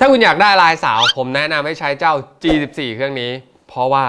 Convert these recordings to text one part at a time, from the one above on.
ถ้าคุณอยากได้ลายสาว ผมแนะนำให้ใช้เจ้า G14 เครื่องนี้ เพราะว่า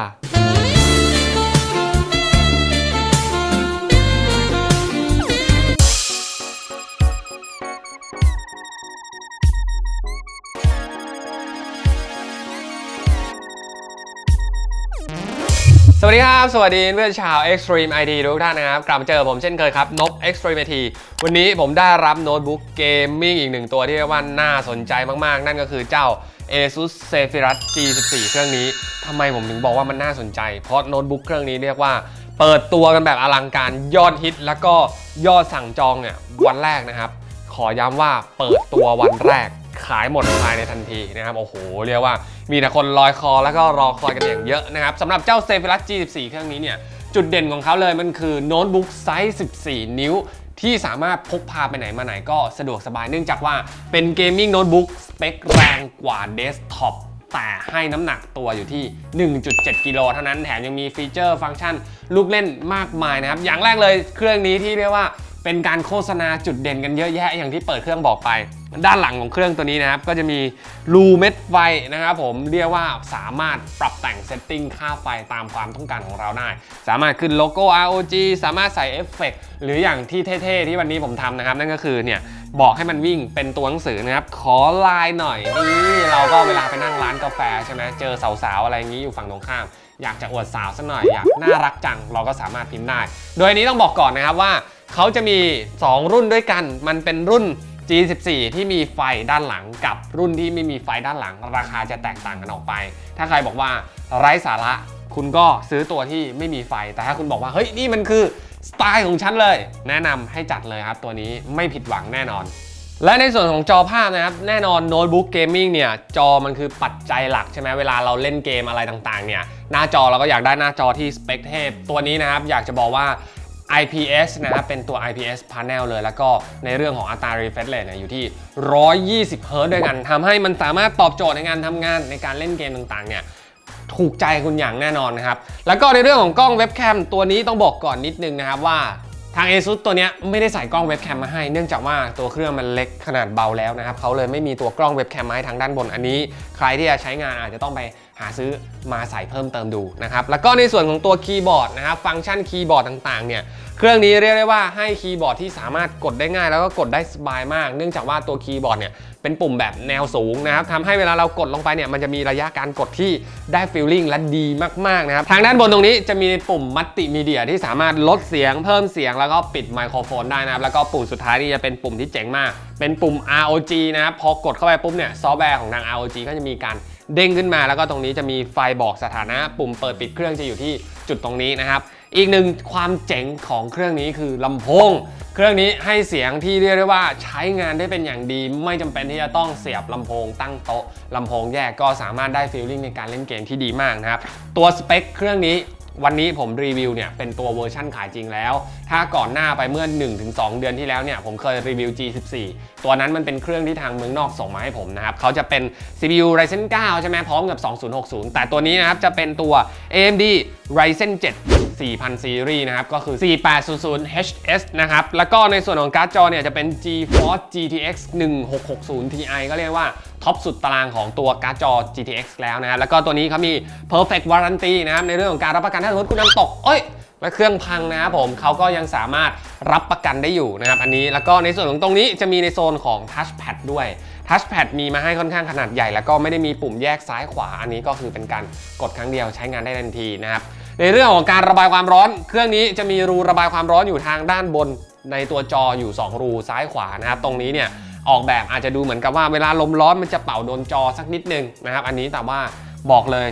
สวัสดีครับ สวัสดีเพื่อนชาว Extreme IT ทุกท่านนะครับ กลับมาเจอผมเช่นเคยครับ นบ Extreme IT วันนี้ผมได้รับโน้ตบุ๊กเกมมิ่งอีกหนึ่งตัวที่เรียกว่าน่าสนใจมากๆ นั่นก็คือเจ้า ASUS Zephyrus G14 เครื่องนี้ทำไมผมถึงบอกว่ามันน่าสนใจ เพราะโน้ตบุ๊กเครื่องนี้เรียกว่าเปิดตัวกันแบบอลังการยอดฮิต แล้วก็ยอดสั่งจองเนี่ยวันแรกนะครับ ขอย้ำว่าเปิดตัววันแรกขายหมดภายในทันทีนะครับ โอ้โห เรียกว่ามีแต่คนลอยคอแล้วก็รอคอยกันอย่างเยอะนะครับสำหรับเจ้า Zephyrus G14 เครื่องนี้เนี่ยจุดเด่นของเขาเลยมันคือโน้ตบุ๊กไซส์ 14 นิ้ว ที่สามารถพกพาไปไหนมาไหนก็สะดวกสบายเนื่องจากว่าเป็นเกมมิ่งโน้ตบุ๊กสเปคแรงกว่าเดสก์ท็อปแต่ให้น้ำหนักตัวอยู่ที่ 1.7 กิโลเท่านั้นแถมยังมีฟีเจอร์ฟังก์ชัน ลูกเล่นมากมายนะครับ อย่างแรกเลยเครื่องนี้ที่เรียกว่า เป็นการโฆษณาจุดเด่นกันเยอะแยะอย่างที่เปิดเครื่องบอกไป ด้านหลังของเครื่องตัวนี้นะครับ ก็จะมีรูเม็ดไฟนะครับผมเรียกว่าสามารถปรับแต่งเซตติ้งค่าไฟตามความต้องการของเราได้ สามารถขึ้นโลโก้ ROG สามารถใส่เอฟเฟกต์หรืออย่างที่เท่ ๆ ที่วันนี้ผมทำนะครับ นั่นก็คือเนี่ยบอกให้มันวิ่งเป็นตัวหนังสือนะครับ ขอไลน์หน่อยนี่เราก็เวลาไปนั่งร้านกาแฟใช่ไหมเจอสาวๆอะไรอย่างนี้อยู่ฝั่งตรงข้าม อยากจะอวดสาวสักหน่อยอยากน่ารักจังเราก็สามารถพิมพ์ได้ โดยนี้ต้องบอกก่อนนะครับว่า เขาจะมี 2 รุ่นด้วยกัน มันเป็นรุ่น G14 ที่มีไฟด้านหลังกับรุ่นที่ไม่มีไฟด้านหลัง ราคาจะแตกต่างกันออกไป ถ้าใครบอกว่าไร้สาระคุณก็ซื้อตัวที่ไม่มีไฟ แต่ถ้าคุณบอกว่าเฮ้ยนี่มันคือสไตล์ของฉันเลย แนะนำให้จัดเลยครับตัวนี้ไม่ผิดหวังแน่นอนและในส่วนของจอภาพนะครับ แน่นอนโน้ตบุ๊กเกมมิ่งเนี่ย จอมันคือปัจจัยหลักใช่ไหมเวลาเราเล่นเกมอะไรต่างๆเนี่ย หน้าจอเราก็อยากได้หน้าจอที่สเปคเทพตัวนี้นะครับ อยากจะบอกว่า IPS นะครับเป็นตัว IPS panel เลย แล้วก็ในเรื่องของอัตรา refresh rate เนี่ยอยู่ที่ 120 Hz ด้วยกันทำให้มันสามารถตอบโจทย์ในการทำงานในการเล่นเกมต่างๆเนี่ยถูกใจคุณอย่างแน่นอนนะครับ แล้วก็ในเรื่องของกล้องเว็บแคมตัวนี้ต้องบอกก่อนนิดนึงนะครับว่าทาง ASUS ตัวเนี้ยไม่ได้ใส่กล้องเว็บแคมมาให้ เนื่องจากว่าตัวเครื่องมันเล็กขนาดเบาแล้วนะครับเขาเลยไม่มีตัวกล้องเว็บแคมมาให้ทางด้านบนอันนี้ ใครที่จะใช้งานอาจจะต้องไป หาซื้อมาใส่เพิ่มเติมดูนะครับ แล้วก็ในส่วนของตัวคีย์บอร์ดนะครับ ฟังก์ชันคีย์บอร์ดต่างๆ เนี่ย เครื่องนี้เรียกได้ว่าให้คีย์บอร์ดที่สามารถกดได้ง่าย แล้วก็กดได้สบายมาก เนื่องจากว่าตัวคีย์บอร์ดเนี่ยเป็นปุ่มแบบแนวสูงนะครับทำให้เวลาเรากดลงไปเนี่ยมันจะมีระยะการกดที่ได้ฟีลลิ่งและดีมากๆนะครับ ทางด้านบนตรงนี้จะมีปุ่มมัลติมีเดียที่สามารถลดเสียงเพิ่มเสียงแล้วก็ปิดไมโครโฟนได้นะครับ แล้วก็ปุ่มสุดท้ายนี่จะเป็นปุ่มที่เจ๋งมาก เป็นปุ่ม ROG นะครับ พอกดเข้าไปปุ๊บเนี่ยซอฟต์แวร์ของทาง ROG ก็จะมีการ เด้งขึ้นมา แล้วก็ตรงนี้จะมีไฟบอกสถานะปุ่มเปิดปิดเครื่องจะอยู่ที่จุดตรงนี้นะครับ อีกหนึ่งความเจ๋งของเครื่องนี้คือลำโพง เครื่องนี้ให้เสียงที่เรียกได้ว่าใช้งานได้เป็นอย่างดี ไม่จำเป็นที่จะต้องเสียบลำโพงตั้งโต๊ะลำโพงแยกก็สามารถได้ฟีลลิ่งในการเล่นเกมที่ดีมากนะครับ ตัวสเปคเครื่องนี้ วันนี้ผมรีวิวเนี่ยเป็นตัวเวอร์ชั่นขายจริงแล้ว ถ้าก่อนหน้าไปเมื่อ 1-2 เดือนที่แล้วเนี่ยผมเคยรีวิว G14 ตัวนั้นมันเป็นเครื่องที่ทางเมืองนอกส่งมาให้ผมนะครับเขาจะเป็น CPU Ryzen 9 ใช่ไหมพร้อมกับ 2060 แต่ตัวนี้นะครับจะเป็นตัว AMD Ryzen 7 4000 ซีรีส์นะครับ ก็คือ 4800 HS นะครับ แล้วก็ในส่วนของการ์ดจอเนี่ยจะเป็น GeForce GTX 1660 Ti ก็เรียกว่า ท็อปสุดตารางของตัวการ์ดจอ GTX แล้วนะแล้วก็ตัวนี้เขามี Perfect Warranty นะครับในเรื่องของการรับประกันถ้าสมมติคุณน้ำตกเอ้ยและเครื่องพังนะครับผมเขาก็ยังสามารถรับประกันได้อยู่นะครับอันนี้แล้วก็ในส่วนของตรงนี้จะมีในโซนของ Touchpad ด้วย Touchpad มีมาให้ค่อนข้างขนาดใหญ่แล้วก็ไม่ได้มีปุ่มแยกซ้ายขวา อันนี้ก็คือเป็นการกดครั้งเดียวใช้งานได้ทันทีนะครับ ในเรื่องของการระบายความร้อน เครื่องนี้จะมีรูระบายความร้อนอยู่ทางด้านบนในตัวจออยู่ 2 รูซ้ายขวานะครับ ตรงนี้เนี่ย ออกแบบอาจจะดูเหมือนกับว่าเวลาลมร้อนมันจะเป่าโดนจอสักนิดนึงนะครับ อันนี้แต่ว่าบอกเลย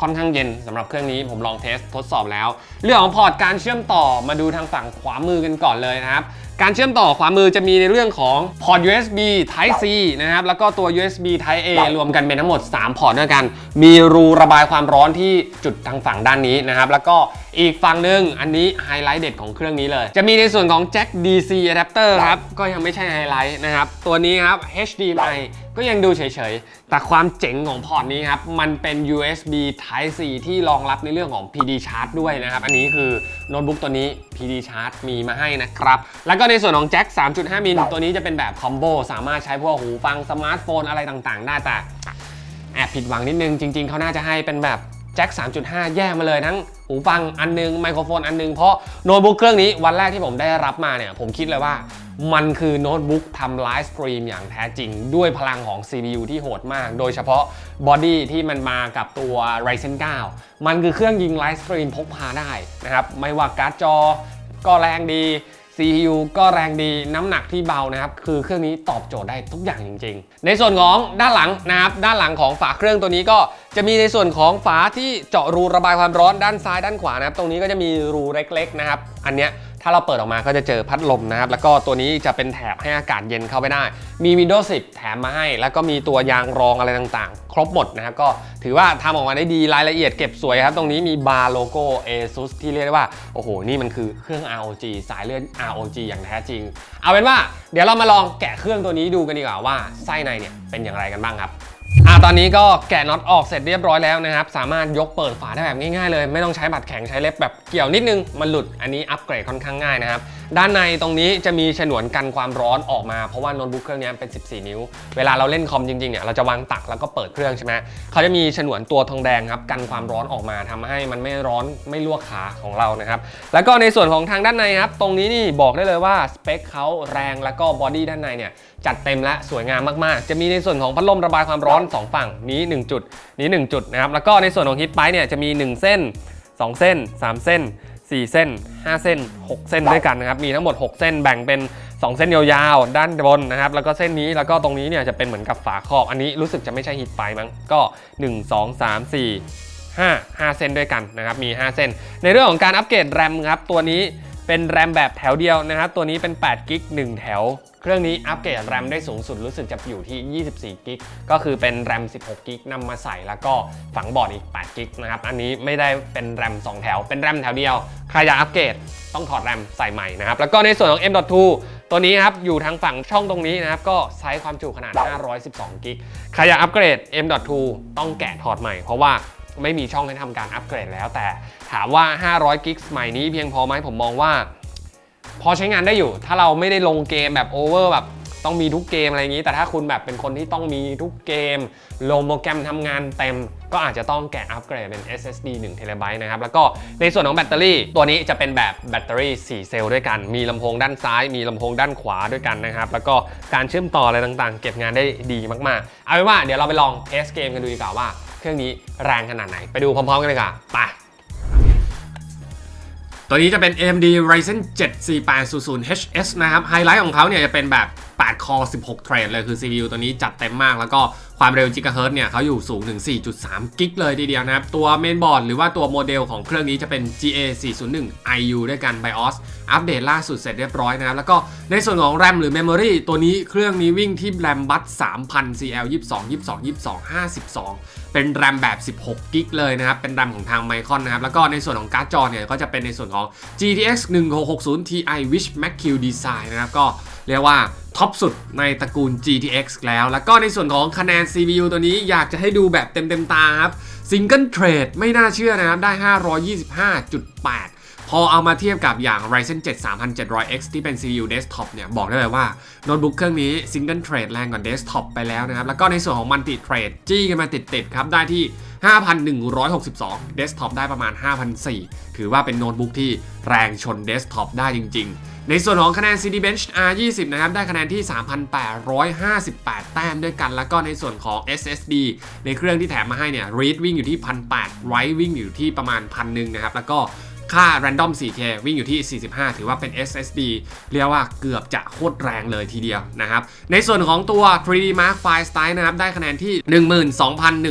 ค่อนข้างเย็นสำหรับเครื่องนี้ผมลองเทสทดสอบแล้ว เรื่องของพอร์ตการเชื่อมต่อมาดูทางฝั่งขวามือกันก่อนเลยนะครับ การเชื่อมต่อขวามือจะมีในเรื่องของพอร์ต USB Type C นะครับ แล้วก็ตัว USB Type A รวมกันเป็นทั้งหมด 3 พอร์ตด้วยกัน มีรูระบายความร้อนที่จุดทางฝั่งด้านนี้นะครับ แล้วก็อีกฝั่งหนึ่งอันนี้ไฮไลท์เด็ดของเครื่องนี้เลย จะมีในส่วนของแจ็ค DC adapter ครับ ก็ยังไม่ใช่ไฮไลท์นะครับ ตัวนี้ครับ HDMI ก็ยังดูเฉยๆ แต่ความเจ๋งของพอร์ตนี้ครับ มันเป็น USB Type C ที่รองรับในเรื่องของ PD Charge ด้วยนะครับ อันนี้คือโน้ตบุ๊กตัวนี้ PD Charge มีมาให้นะครับ แล้วก็ในส่วนของแจ็ค 3.5 มิล ตัวนี้จะเป็นแบบคอมโบสามารถใช้พวกหูฟังสมาร์ทโฟนอะไรต่างๆ ได้แต่แอบผิดหวังนิดนึง จริง ๆเขาน่าจะให้เป็นแบบแจ็ค 3.5 แยกมาเลยทั้งหูฟังอันนึง ไมโครโฟนอันนึง เพราะโน้ตบุ๊กเครื่องนี้วันแรกที่ผมได้รับมาเนี่ย ผมคิดเลยว่ามันคือโน้ตบุ๊กทำไลฟ์สตรีมอย่างแท้จริง ด้วยพลังของ CPU ที่โหดมาก โดยเฉพาะบอดี้ที่มันมากับตัว Ryzen 9 มันคือเครื่องยิงไลฟ์สตรีมพกพาได้นะครับ ไม่ว่าการ์ดจอก็แรงดี CPU ก็แรงดีน้ำหนักที่เบานะครับ คือเครื่องนี้ตอบโจทย์ได้ทุกอย่างจริง ๆ ในส่วนของด้านหลังนะครับ ด้านหลังของฝาเครื่องตัวนี้ก็ จะมีในส่วนของฝาที่เจาะรูระบายความร้อนด้านซ้ายด้านขวานะครับ ตรงนี้ก็จะมีรูเล็กๆนะครับ อันเนี้ยถ้าเราเปิดออกมาก็จะเจอพัดลมนะครับ แล้วก็ตัวนี้จะเป็นแถบให้อากาศเย็นเข้าไปได้ มี Windows 10 แถมมาให้ แล้วก็มีตัวยางรองอะไรต่างๆ ครบหมดนะครับ ก็ถือว่าทำออกมาได้ดีรายละเอียดเก็บสวยครับ ตรงนี้มีบาร์โลโก้ ASUS ที่เรียกได้ว่า โอ้โห นี่มันคือเครื่อง ROG สายเลือด ROG อย่างแท้จริง เอาเป็นว่า เดี๋ยวเรามาลองแกะเครื่องตัวนี้ดูกันดีกว่าว่าไส้ในเนี่ยเป็นอย่างไรกันบ้างครับ อ่าตอนนี้ก็แกะน็อตออกเสร็จเรียบร้อยแล้วนะครับ สามารถยกเปิดฝาได้แบบง่ายๆเลย ไม่ต้องใช้บัตรแข็งใช้เล็บแบบเกี่ยวนิดนึงมันหลุดอันนี้อัปเกรดค่อนข้างง่ายนะครับ ด้านในตรงนี้จะมีฉนวนกันความร้อนออกมาเพราะว่าโน้ตบุ๊กเครื่องนี้เป็น 14 นิ้ว เวลาเราเล่นคอมจริงๆเนี่ยเราจะวางตักแล้วก็เปิดเครื่องใช่ไหมเขาจะมีฉนวนตัวทองแดงครับกันความร้อนออกมาทำให้มันไม่ร้อนไม่ลวกขาของเรานะครับแล้วก็ในส่วนของทางด้านในครับตรงนี้นี่บอกได้เลยว่าสเปคเขาแรงแล้วก็บอดี้ด้านในเนี่ยจัดเต็มและสวยงามมากๆ จะมีในส่วนของพัดลมระบายความร้อน 2 ฝั่งนี้ 1 จุด นี้ 1 จุดนะครับแล้วก็ในส่วนของฮีทไปเนี่ยจะมี 1 เส้น 2 เส้น 3 เส้น 4 เส้น 5 เส้น 6 เส้นด้วยกันนะครับ มีทั้งหมด 6 เส้นแบ่งเป็น 2 เส้นยาวๆ ด้านบนนะครับ แล้วก็เส้นนี้ แล้วก็ตรงนี้เนี่ยจะเป็นเหมือนกับฝาครอบ อันนี้รู้สึกจะไม่ใช่ฮิตไปมั้ง ก็ 1 2 3 4 5 5 เส้นด้วยกันนะครับ มี 5 เส้น ในเรื่องของการอัปเกรดแรมครับ ตัวนี้ เป็นแรมแบบแถวเดียวนะครับ ตัวนี้เป็น8กิก1แถว เครื่องนี้อัปเกรดแรมได้สูงสุดรู้สึกจะอยู่ที่ 24กิกก็คือเป็นแรม 16กิกนำมาใส่แล้วก็ฝังบอร์ดอีก8กิกนะครับ อันนี้ไม่ได้เป็นแรม 2 แถว เป็นแรมแถวเดียว ใครอยากอัปเกรดต้องถอดแรมใส่ใหม่นะครับ แล้วก็ในส่วนของ M.2 ตัวนี้ครับอยู่ทางฝั่งช่องตรงนี้นะครับ ก็ไซส์ความจุขนาด 512กิกใครอยากอัปเกรด M.2 ต้องแกะถอดใหม่เพราะว่า ไม่มีช่องให้ทำการอัปเกรดแล้ว แต่ถามว่า 500 กิกใหม่นี้เพียงพอไหมผมมองว่า พอใช้งานได้อยู่ ถ้าเราไม่ได้ลงเกมแบบโอเวอร์แบบต้องมีทุกเกมอะไรอย่างนี้ แต่ถ้าคุณแบบเป็นคนที่ต้องมีทุกเกม ลงโปรแกรมทำงานเต็ม ก็อาจจะต้องแกะอัปเกรดเป็น SSD 1 t b นะครับ แล้วก็ในส่วนของแบตเตอรี่ ตัวนี้จะเป็นแบบแบตเตอรี่ 4 เซลล์ด้วยกัน มีลำโพงด้านซ้าย มีลำโพงด้านขวาด้วยกันนะครับ แล้วก็การเชื่อมต่ออะไรต่างๆ เก็บงานได้ดีมากๆ เอาเป็นว่าเดี๋ยวเราไปลองเทสเกมกันดูดีกว่าว่า รื่องนี้แรงขนาดไหน ไปดูพร้อมๆกันเลยค่ะไปตัวนี้จะเป็น AMD Ryzen 7 4800 HS นะครับ ไฮไลท์ของเขาเนี่ยจะเป็นแบบ8 คอ 16 เทรดเลยคือ CPU ตัวนี้จัดเต็มมาก แล้วก็ความเร็วจิกะเฮิรตเนี่ยเขาอยู่สูงถึง 4.3 กิกเลยทีเดียวนะครับ ตัวเมนบอร์ดหรือว่าตัวโมเดลของเครื่องนี้จะเป็น GA 401 IU ด้วยกัน BIOS อัปเดตล่าสุดเสร็จเรียบร้อยนะครับ แล้วก็ในส่วนของ RAM หรือ Memory ตัวนี้เครื่องนี้วิ่งที่ RAM บัส3,000 CL 22 22 22 52 เป็น RAM แบบ 16 กิกเลยนะครับ เป็น RAM ของทาง Micron นะครับ แล้วก็ในส่วนของการ์ดจอเนี่ยก็จะเป็นในส่วนของ GTX 1660 Ti Wish Mac-Q Design นะครับก็เรียกว่า ท็อปสุดในตระกูล GTX แล้ว แล้วก็ในส่วนของคะแนน CPU ตัวนี้อยากจะให้ดูแบบเต็มๆตาครับ Single Thread ไม่น่าเชื่อนะครับ ได้ 525.8 พอเอามาเทียบกับอย่าง Ryzen 7 3700X ที่เป็น CPU desktop เนี่ย บอกได้เลยว่าโน้ตบุ๊กเครื่องนี้ Single Thread แรงกว่า desktop ไปแล้วนะครับ แล้วก็ในส่วนของ Multi Thread จี้กันมาติดๆครับ ได้ที่ 5,162 desktop ได้ประมาณ 5,004ถือว่าเป็นโน้ตบุ๊กที่แรงชน desktop ได้จริง ๆ ในส่วนของคะแนน CD Bench R20 นะครับได้คะแนนที่ 3,858 แต้มด้วยกัน แล้วก็ในส่วนของ SSD ในเครื่องที่แถมมาให้เนี่ย read วิ่งอยู่ที่ 1,800 write วิ่งอยู่ที่ประมาณ 1,000นะครับ แล้วก็ค่า random 4K วิ่งอยู่ที่ 45 ถือว่าเป็น SSD เรียกว่าเกือบจะโคตรแรงเลยทีเดียวนะครับ ในส่วนของตัว 3D Mark File Style นะครับ ได้คะแนนที่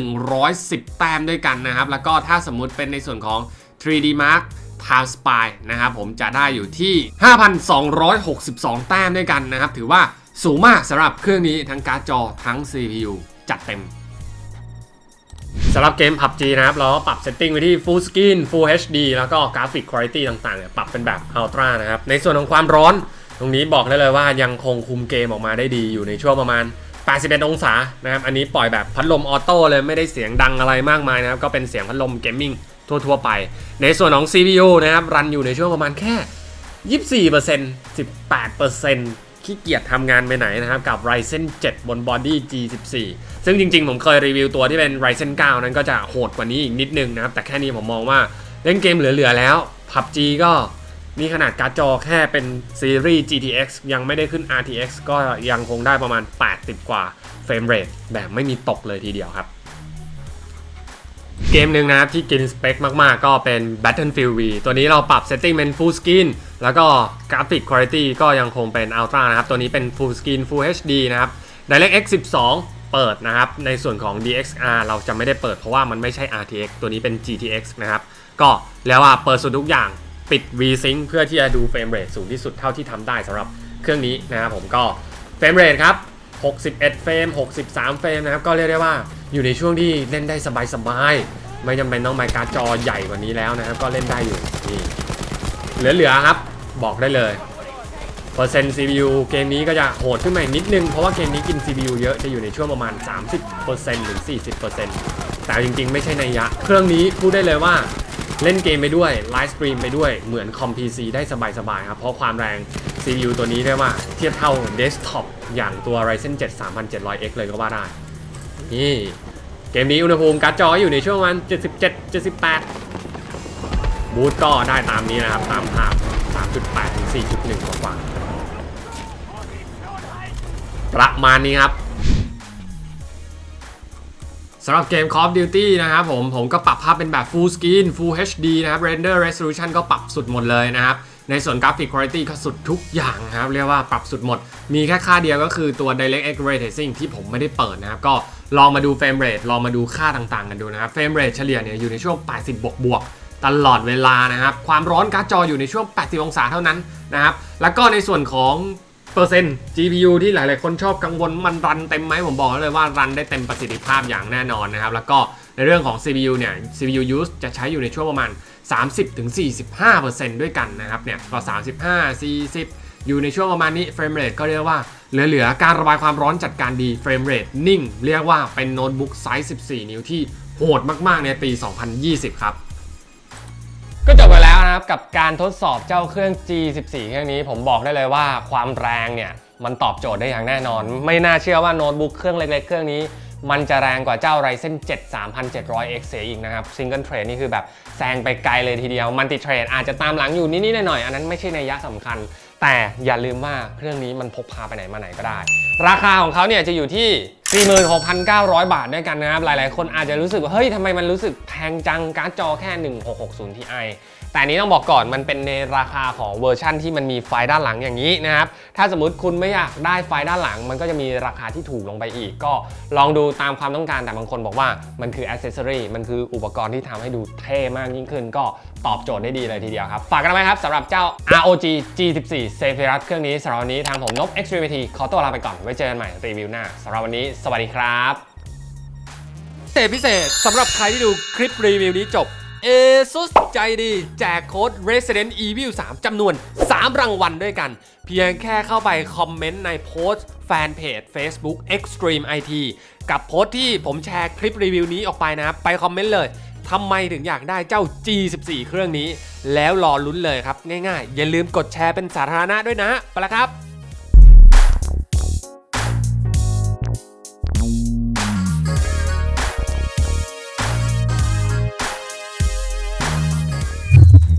12,110 แต้มด้วยกันนะครับ แล้วก็ถ้าสมมุติเป็นในส่วนของ 3D Mark Time Spy นะครับผมจะได้อยู่ที่ 5,262 แต้มด้วยกันนะครับ ถือว่าสูงมากสำหรับเครื่องนี้ทั้งการ์ดจอทั้ง CPU จัดเต็มสำหรับเกม PUBG นะครับเราก็ปรับเซตติ้งไว้ที่ Full Screen Full HD แล้วก็กราฟิกคุณภาพต่างๆเนี่ยปรับเป็นแบบ Ultra นะครับ ในส่วนของความร้อน ตรงนี้บอกได้เลยว่ายังคงคุมเกมออกมาได้ดีอยู่ในช่วงประมาณ 81 องศานะครับ อันนี้ปล่อยแบบพัดลมออโต้เลยไม่ได้เสียงดังอะไรมากมายนะครับ ก็เป็นเสียงพัดลมเกมมิ่ง ทั่วๆไป ในส่วนของ CPU นะครับ รันอยู่ในช่วงประมาณแค่ 24% 18%ขี้เกียจทำงานไปไหนนะครับ กับ Ryzen 7 บน Body G14 ซึ่งจริงๆ ผมเคยรีวิวตัวที่เป็น Ryzen 9 นั้นก็จะโหดกว่านี้อีกนิดนึงนะครับ แต่แค่นี้ผมมองว่าเล่นเกมเหลือๆแล้ว PUBG ก็นี่ขนาดการ์ดจอแค่เป็นซีรีส์ GTX ยังไม่ได้ขึ้น RTX ก็ยังคงได้ประมาณ 80 กว่าเฟรมเรทแบบไม่มีตกเลยทีเดียวครับ เกมหนึ่งนะครับที่กินสเปคมากๆ ก็เป็น Battlefield V ตัวนี้เราปรับ setting เป็น Full Screen แล้วก็กราฟิก Quality ก็ยังคงเป็น Ultra นะครับ ตัวนี้เป็น Full Screen Full HD นะครับ DirectX 12 เปิดนะครับ ในส่วนของ DXR เราจะไม่ได้เปิดเพราะว่ามันไม่ใช่ RTX ตัวนี้เป็น GTX นะครับ ก็แล้วว่าเปิดสุดทุกอย่างปิด VSync เพื่อที่จะดูเฟรมเรทสูงที่สุดเท่าที่ทำได้สำหรับเครื่องนี้นะครับผมก็เฟรมเรทครับ 61 เฟรม 63 เฟรมนะครับก็เรียกได้ว่า อยู่ในช่วงที่เล่นได้สบายๆไม่จำเป็นต้องไมาการ์ดจอใหญ่กว่านี้แล้วนะครับ ก็เล่นได้อยู่นี่เหลือๆครับ บอกได้เลยเปอร์เซ็นต์ CPU เกมนี้ก็จะโหดขึ้นมาอีกนิดนึง เพราะว่าเกมนี้กิน CPU เยอะจะอยู่ในช่วงประมาณ 30%หรือ 40%แต่จริงๆ ไม่ใช่ในยยะเครื่องนี้พูดได้เลยว่าเล่นเกมไปด้วยไลฟ์สตรีมไปด้วยเหมือนคอม PC ได้สบายๆครับ เพราะความแรง CPU ตัวนี้ได้ว่าเทียบเท่าเดสก์ท็อปอย่างตัว Ryzen 7 3700X เลยก็ว่าได้ นี่เกมนี้อุณหภูมิการ์ดจออยู่ในช่วงประมาณ77 78 บูทก็ได้ตามนี้นะครับ ตามภาพ 3.8 ถึง 4.1 กว่าประมาณนี้ครับสำหรับเกม Call of Duty นะครับผม ผมก็ปรับภาพเป็นแบบ Full Screen Full HD นะครับ Render Resolution ก็ปรับสุดหมดเลยนะครับ ในส่วน Graphic Quality ก็สุดทุกอย่างครับ เรียกว่าปรับสุดหมด มีแค่ค่าเดียวก็คือตัว DirectX Ray Tracing ที่ผมไม่ได้เปิดนะครับ ก็ลองมาดู Frame Rate ลองมาดูค่าต่างๆ กันดูนะครับ Frame Rate เฉลี่ยเนี่ยอยู่ในช่วง 80 บวกบวกๆตลอดเวลานะครับ ความร้อนการ์ดจออยู่ในช่วง 80 องศาเท่านั้นนะครับ แล้วก็ในส่วนของเปอร์เซ็นต์ GPU ที่หลายๆ คนชอบกังวลมันรันเต็มไหมผมบอกเลยว่ารันได้เต็มประสิทธิภาพอย่างแน่นอนนะครับ แล้วก็ในเรื่องของ CPU เนี่ย CPU use จะใช้อยู่ในช่วงประมาณ 30-45%ด้วยกันนะครับเนี่ยก็35 40อยู่ในช่วงประมาณนี้เฟรมเรทก็เรียกว่าเหลือๆ การระบายความร้อนจัดการดีเฟรมเรทนิ่ง เรียกว่าเป็นโน้ตบุ๊กไซส์ 14 นิ้วที่โหดมากๆ ในปี 2020 ครับ ก็จบไปแล้วนะครับ กับการทดสอบเจ้าเครื่อง G14 เครื่องนี้ผมบอกได้เลยว่าความแรงเนี่ย มันตอบโจทย์ได้อย่างแน่นอน ไม่น่าเชื่อว่าโน้ตบุ๊กเครื่องเล็กๆ เครื่องนี้ มันจะแรงกว่าเจ้า Ryzen 7 3700X เสียอีกนะครับ Single Thread นี่คือแบบแซงไปไกลเลยทีเดียว Multi Thread อาจจะตามหลังอยู่นิดๆหน่อยๆอันนั้นไม่ใช่ในยยะสำคัญ แต่อย่าลืมว่าเครื่องนี้มันพกพาไปไหนมาไหนก็ได้ ราคาของเขาเนี่ยจะอยู่ที่46,900 บาทด้วยกันนะครับ หลายๆ คนอาจจะรู้สึกว่า เฮ้ยทำไมมันรู้สึกแพงจังการ์ดจอแค่ 1660 Ti แต่นนี้ต้องบอกก่อนมันเป็นในราคาของเวอร์ชั่นที่มันมีไฟด้านหลังอย่างนี้นะครับ ถ้าสมมติคุณไม่อยากได้ไฟด้านหลัง มันก็จะมีราคาที่ถูกลงไปอีก ก็ลองดูตามความต้องการแต่บางคนบอกว่ามันคืออ c เซ s ซอรีมันคืออุปกรณ์ที่ทำให้ดูเท่มากยิ่งขึ้น ก็ตอบโจทย์ได้ดีเลยทีเดียวครับ ฝากกันไว้ครับสำหรับเจ้า ROG G14 s a f e r u s เครื่องนี้สำหรับวันนี้ทางผมนบ Extremity ขอตัวลาไปก่อนไว้เจอกันใหม่รีวิวหน้าสำหรับวันนี้ สวัสดีครับพิเศษพิเศษสำหรับใครที่ดูคลิปรีวิวนี้จบ ASUS ใจดี แจกโค้ด Resident Evil 3จำนวน 3 รางวัลด้วยกัน เพียงแค่เข้าไปคอมเมนต์ในโพสต์แฟนเพจ Facebook Extreme IT กับโพสต์ที่ผมแชร์คลิปรีวิวนี้ออกไปนะครับ ไปคอมเมนต์เลยทำไมถึงอยากได้เจ้า G14 เครื่องนี้ แล้วรอลุ้นเลยครับ ง่ายๆ อย่าลืมกดแชร์เป็นสาธารณะด้วยนะ ไปละครับ